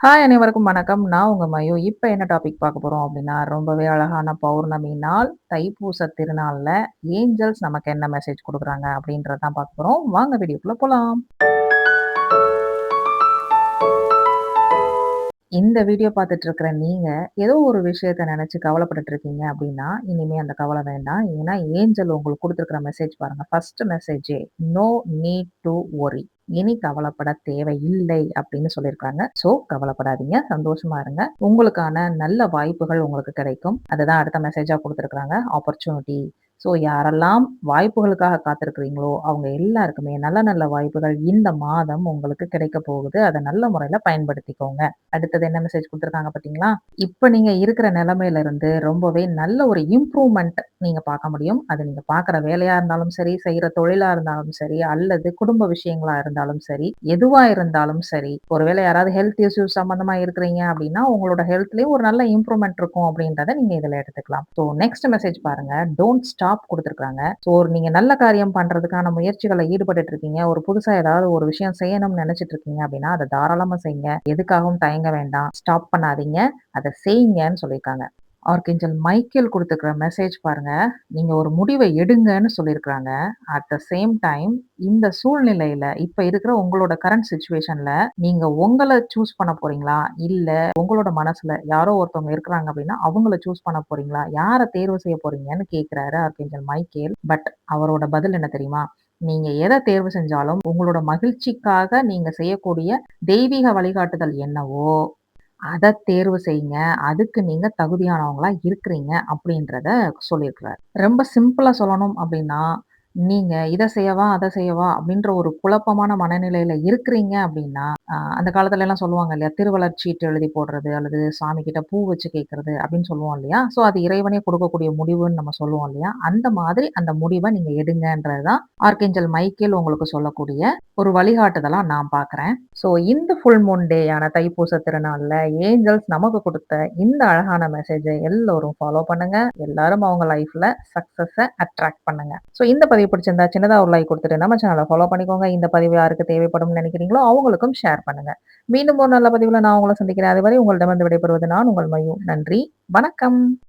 Hi அனைவருக்கும் வணக்கம். நான் உங்க மயு. இப்ப என்ன டாபிக் பார்க்க போறோம் அப்படின்னா ரொம்பவே அழகான பௌர்ணமி நாள், தைப்பூச திருநாள்ல ஏஞ்சல்ஸ் நமக்கு என்ன மெசேஜ் கொடுக்குறாங்க அப்படின்றத தான் பார்க்க போறோம். வாங்க வீடியோக்குள்ள போகலாம் இந்த வீடியோ பார்த்துட்டு இருக்கிற நீங்க, ஏதோ ஒரு விஷயத்த நினச்சி கவலைப்பட்டுட்டு இருக்கீங்க அப்படின்னா இனிமேல் அந்த கவலை வேண்டாம். ஏன்னா, ஏஞ்சல் உங்களுக்கு கொடுத்துருக்குற மெசேஜ் பாருங்க. ஃபர்ஸ்ட் மெசேஜே "நோ நீட் டு ஒரி இனி கவலைப்பட தேவையில்லை அப்படின்னு சொல்லியிருக்காங்க. ஸோ கவலைப்படாதீங்க. சந்தோஷமா இருங்க. உங்களுக்கான நல்ல வாய்ப்புகள் உங்களுக்கு கிடைக்கும். அதுதான் அடுத்த மெசேஜாக கொடுத்துருக்காங்க ஆப்பர்ச்சுனிட்டி. ஸோ யாரெல்லாம் வாய்ப்புகளுக்காக காத்திருக்கிறீங்களோ, அவங்க எல்லாருக்குமே நல்ல நல்ல வாய்ப்புகள் இந்த மாதம் உங்களுக்கு கிடைக்க போகுது. அதை நல்ல முறையில் பயன்படுத்திக்கோங்க. அடுத்தது என்ன மெசேஜ் கொடுத்துருக்காங்க பார்த்தீங்களா? இப்போ நீங்கள் இருக்கிற நிலைமையில இருந்து ரொம்பவே நல்ல ஒரு இம்ப்ரூவ்மெண்ட் நீங்கள் பார்க்க முடியும். அது நீங்கள் பார்க்குற வேலையாக இருந்தாலும் சரி, செய்கிற தொழிலாக இருந்தாலும் சரி, அல்லது குடும்ப விஷயங்களா இருந்தாலும் சரி, எதுவாக இருந்தாலும் சரி, ஒருவேளை யாராவது ஹெல்த் இஷ்யூஸ் சம்மந்தமாக இருக்கிறீங்க அப்படின்னா உங்களோட ஹெல்த்லேயும் ஒரு நல்ல இம்ப்ரூவ்மெண்ட் இருக்கும் அப்படின்றத நீங்கள் இதில் எடுத்துக்கலாம். ஸோ நெக்ஸ்ட் மெசேஜ் பாருங்க. டோன்ட் ஸ்டாப் குடுத்துருக்காங்க. ஸோ நீங்க நல்ல காரியம் பண்றதுக்கான முயற்சிகளை ஈடுபட்டுட்டு இருக்கீங்க. ஒரு புதுசா ஏதாவது ஒரு விஷயம் செய்யணும்னு நினைச்சிட்டு இருக்கீங்க அப்படின்னா அத தாராளமா செய்யுங்க. எதுக்காகவும் தயங்க வேண்டாம். ஸ்டாப் பண்ணாதீங்க. அத செய்யுங்கன்னு சொல்லியிருக்காங்க. ஆர்கேஞ்சல் மைக்கேல் குடுத்துருக்கிற மெசேஜ் பாருங்க. நீங்க ஒரு முடிவை எடுங்கன்னு சொல்லியிருக்கிறாங்க அட் த சேம் டைம் இந்த சூழ்நிலையில, இப்ப இருக்கிற உங்களோட கரண்ட் சுச்சுவேஷன்ல நீங்க உங்களை சூஸ் பண்ண போறீங்களா? இல்ல உங்களோட மனசுல யாரோ ஒருத்தவங்க இருக்கிறாங்க அப்படின்னா அவங்கள சூஸ் பண்ண போறீங்களா? யாரை தேர்வு செய்ய போறீங்கன்னு கேட்கிறாரு ஆர்கேஞ்சல் மைக்கேல். பட் அவரோட பதில் என்ன தெரியுமா? நீங்க எதை தேர்வு செஞ்சாலும் உங்களோட மகிழ்ச்சிக்காக நீங்க செய்யக்கூடிய தெய்வீக வழிகாட்டுதல் என்னவோ, அத தேர்வு செய்யுங்க. அதுக்கு நீங்க தகுதியானவங்களா இருக்கிறீங்க அப்படின்றத சொல்லியிருக்கிறார். ரொம்ப சிம்பிளா சொல்லணும் அப்படின்னா நீங்க இத செய்யவா? அத செய்யவா? அப்டின்ற ஒரு குழப்பமான மனநிலையில இருக்கிறீங்க அப்டின்னா, அ அந்த காலத்துலலாம் சொல்லுவாங்க இல்லையா? திருவள்ளர் சீட்டு எழுதி போடுறது, அல்லது சாமி கிட்ட பூ வச்சு கேட்கறது அப்டின்னு சொல்லுவோம் இல்லையா? ஸோ அது இறைவனே கொடுக்கக்கூடிய முடிவுன்னு நம்ம சொல்லுவோம் இல்லையா? அந்த மாதிரி அந்த முடிவ நீங்க எடுங்கன்றது தான் ஆர்க்ஏஞ்சல் மைக்கேல் உங்களுக்கு சொல்லக்கூடிய ஒரு வழிகாட்டுதலா நான் பார்க்குறேன். ஸோ இந்த ஃபுல் மூன் டேயான தைப்பூச திருநாள்ல ஏஞ்சல்ஸ் நமக்கு குடுத்த இந்த அழகான மெசேஜ எல்லோரும் ஃபாலோ பண்ணுங்க. எல்லாரும் அவங்க லைஃப்ல சக்சஸ அட்ராக்ட் பண்ணுங்க. ஸோ இந்த பதிவு பிடிச்சிருந்தா சின்னதா ஒரு லைக் கொடுத்துட்டு நம்ம சேனலை ஃபாலோ பண்ணிக்கோங்க. இந்த பதிவு யாருக்கு தேவைப்படும் நினைக்கிறீங்களோ அவங்களுக்கும் ஷேர் பண்ணுங்க. மீண்டும் ஒரு நல்ல பதிவில் நான் உங்களை சந்திக்கிறேன். அதுவரை உங்களிடமிருந்து விடைபெறுவது நான் உங்கள் மையும் நன்றி. வணக்கம்.